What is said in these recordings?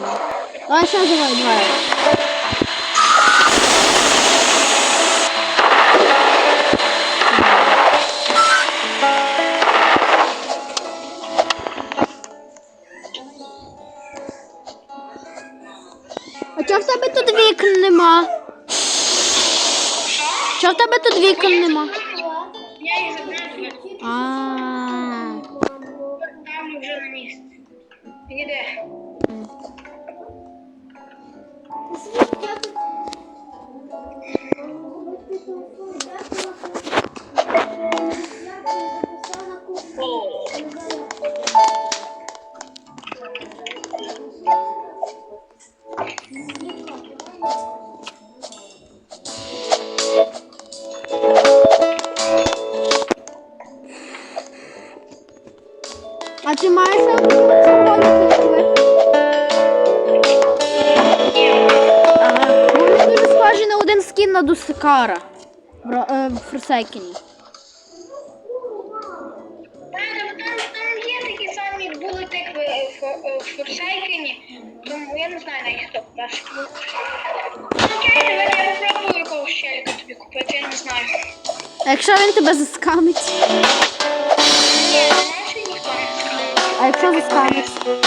Давай ще давай, давай. А чого в тебе тут вікон нема? Чого в тебе тут вікон нема? Я їх забрав, А. А ти маєш червоні купи? Ага. Вони дуже схожі на один скін на Дусикара в, е, Форсайкені. Там, є такі самі були тикви в, Фо- в Форсайкені, тому я не знаю навіть хто перший був. Окей, давай я попробую якогось челіка тобі купити, я не знаю. А якщо він тебе заскамить? Скаже. А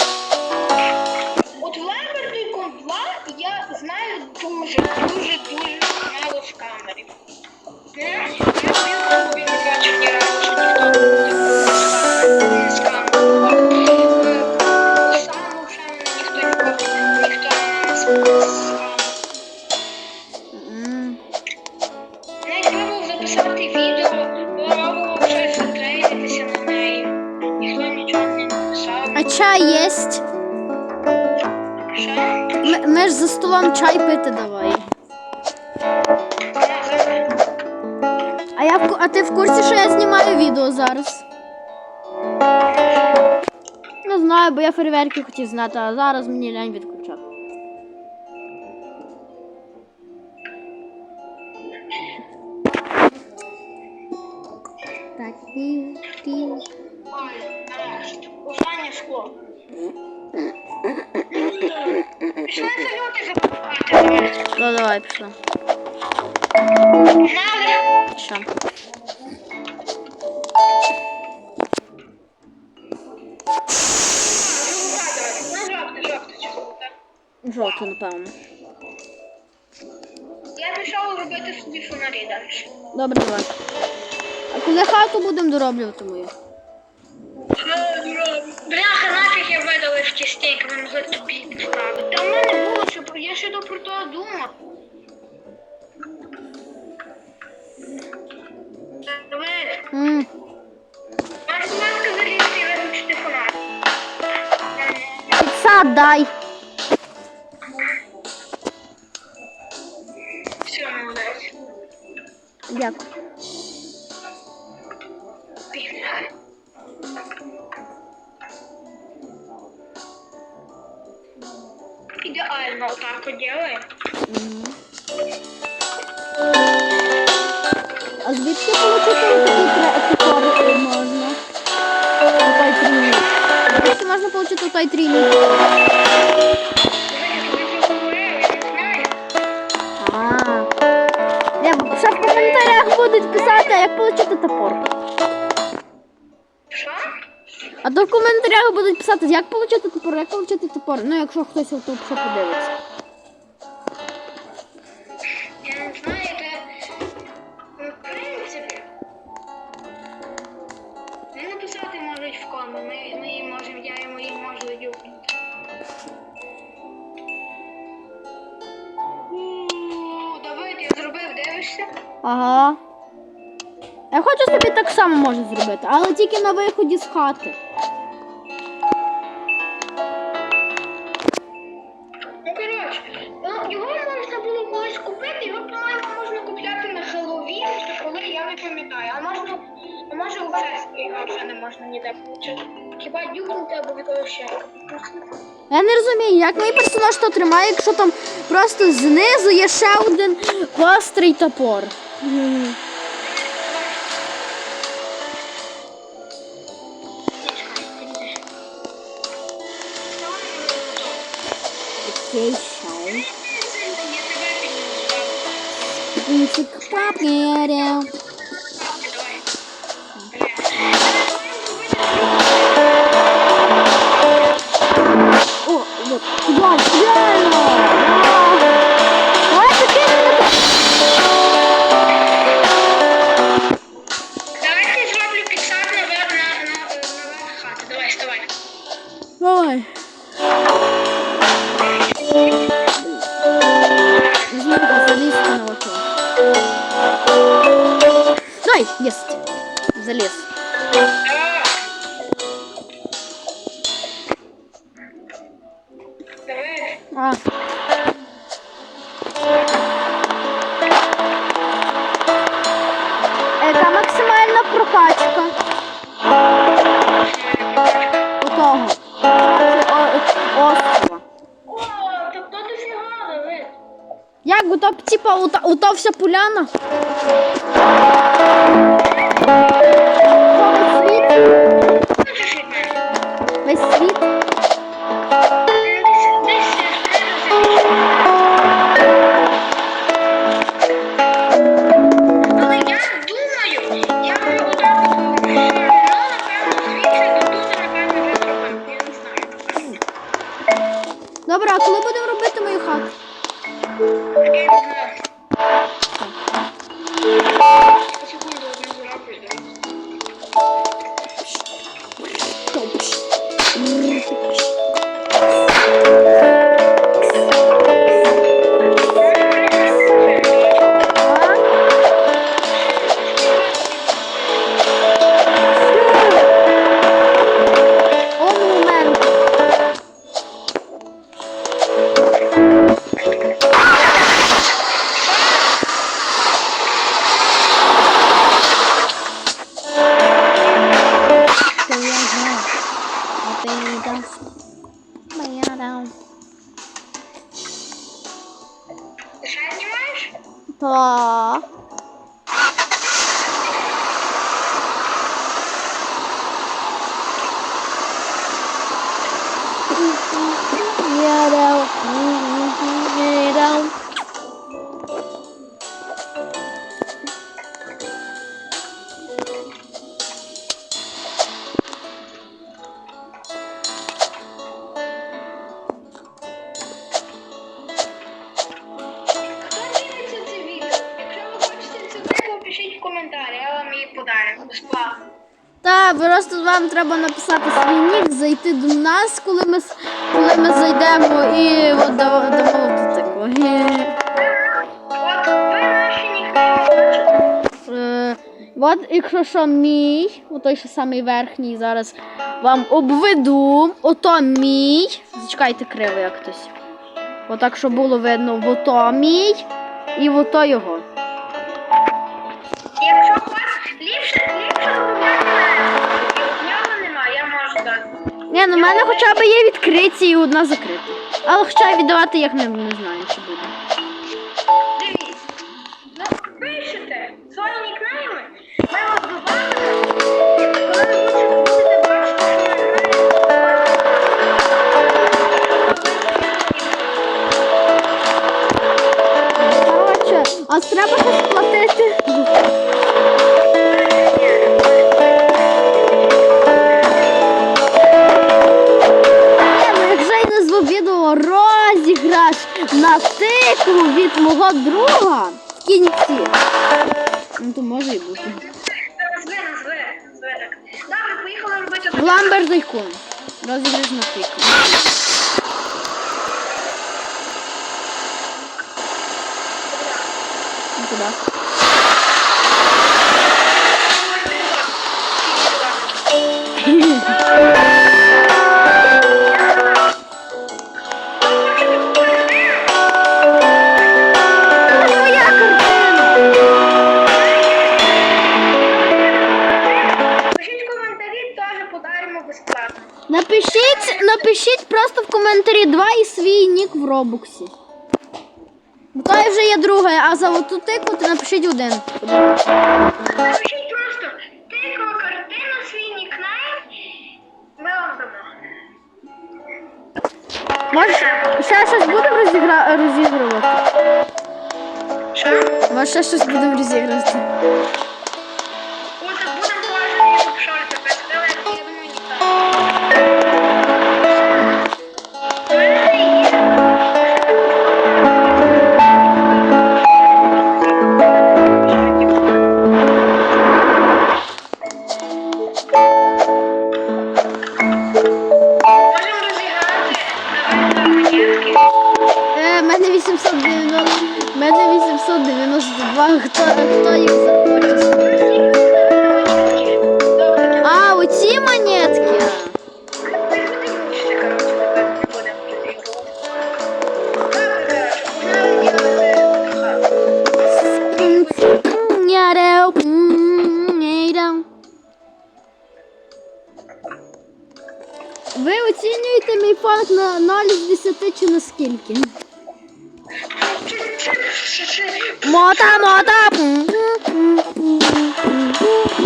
курсі, що я знімаю відео зараз? Не знаю, бо я фейерверки хотів знати, а зараз мені лень відключав. Так. Останнє. Пішли салюти запакувати. Ну давай, пішла. Що? Жовту, напевно. Я пішов робити собі фонарі далі. Добре, давай. А коли хату будемо дороблювати мою? Бляха, нафіг я видалив ті стейки, ми могли тобі підставити. Та в мене було, що про- я ще до про того думав. М, Підсад дай. Все, молодець. Дякую. Бігай. Ідеально отак поділаємо. А звідки отримати такий топор можна? Трійник. Звідки можна отримати той трійник? Я тобі вже говорив, я не знаю. А. Я б- ще в коментарях будуть писати, як отримати топор. Що? А то в коментарях будуть писати, як отримати топор, як отримати топор. Ну, якщо хтось тут що подивиться. Зробив. Ага. Я хочу собі так само можу зробити, але тільки на виході з хати. Я не розумію, як мій персонаж то тримає, якщо там просто знизу є ще один гострий топор. Папіря. Дай, есть. Залез. А. Яка максимальна прокачка у того острова? О, так то ти фіга, Давид. Як у то, типа, у то вся поляна? Добре, а коли будемо Ти ще знімаєш? Та. Я безплатно. Та просто вам треба написати свій нік, зайти до нас, коли ми коли ми зайдемо і от дамо. От нікнейми бачите? Е, якщо що, мій, отой що самий верхній зараз вам обведу. Ото мій. Зачекайте криво як хтось. Отак, щоб було видно, ото мій і ото його. На мене хоча б є відкриті і одна закрита. Але хоча віддавати як не, не знаю, чи буде. Розіграш на тикву від мого друга в кінці. Ну то може і бути. Добре, поїхали робити так. Гламбер Дайкун. Розіграш на тикву. Ну, куди? свій нік в робоксі. Бо то вже є друге, а за оту тику ти напишіть один. Напишіть просто тикова картина, свій нікнейм, ми вам дамо. Може, ще щось будемо розігра... розігрувати? Що? Може, ще щось будемо розігрувати. На 0 з 10 чи на скільки? Мота, мота.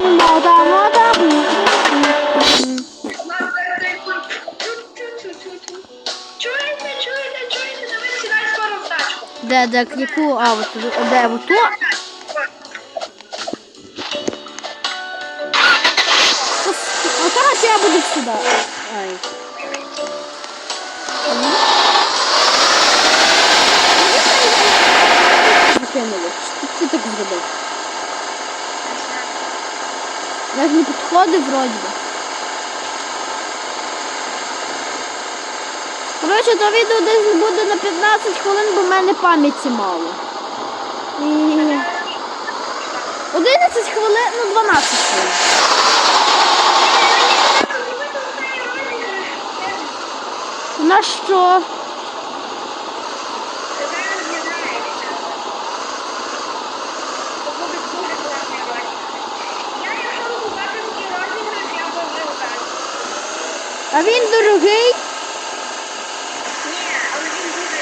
Мота, мота. Чуєте, чуєте, скоро в тачку. Де, де, яку, а, от, де, от, то? А я буду сюди. Ай. Закинули. Що ти так зробив? Я ж не підходив вроді би. Коротше, то відео десь буде на 15 хвилин, бо в мене пам'яті мало. І... 11 хвилин, ну 12 хвилин. На що? А він дорогий. Ні, але він дуже.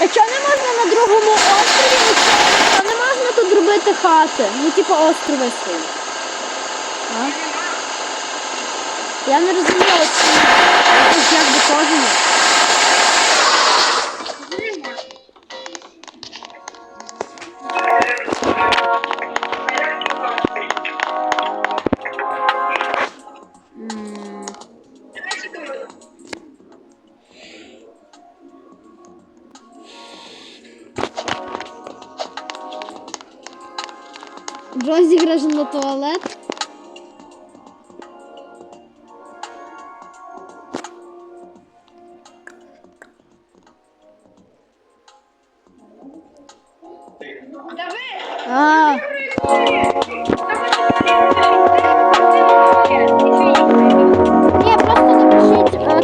А чого не можна на другому острові? А не можна тут робити хати? Ну, типу острови свої. А? Я не розумію, як би Розіграш на туалет. А, просто напишіть е,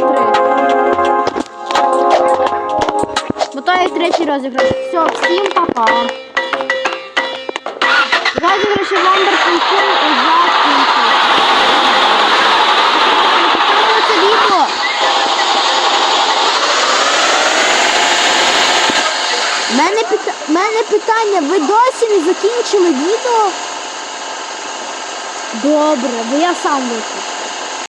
три. Все, всім па-па. Розіграші Вандер Кункун і. Мене, мене питання, ви досі не закінчили відео? Добре, бо я сам виключу.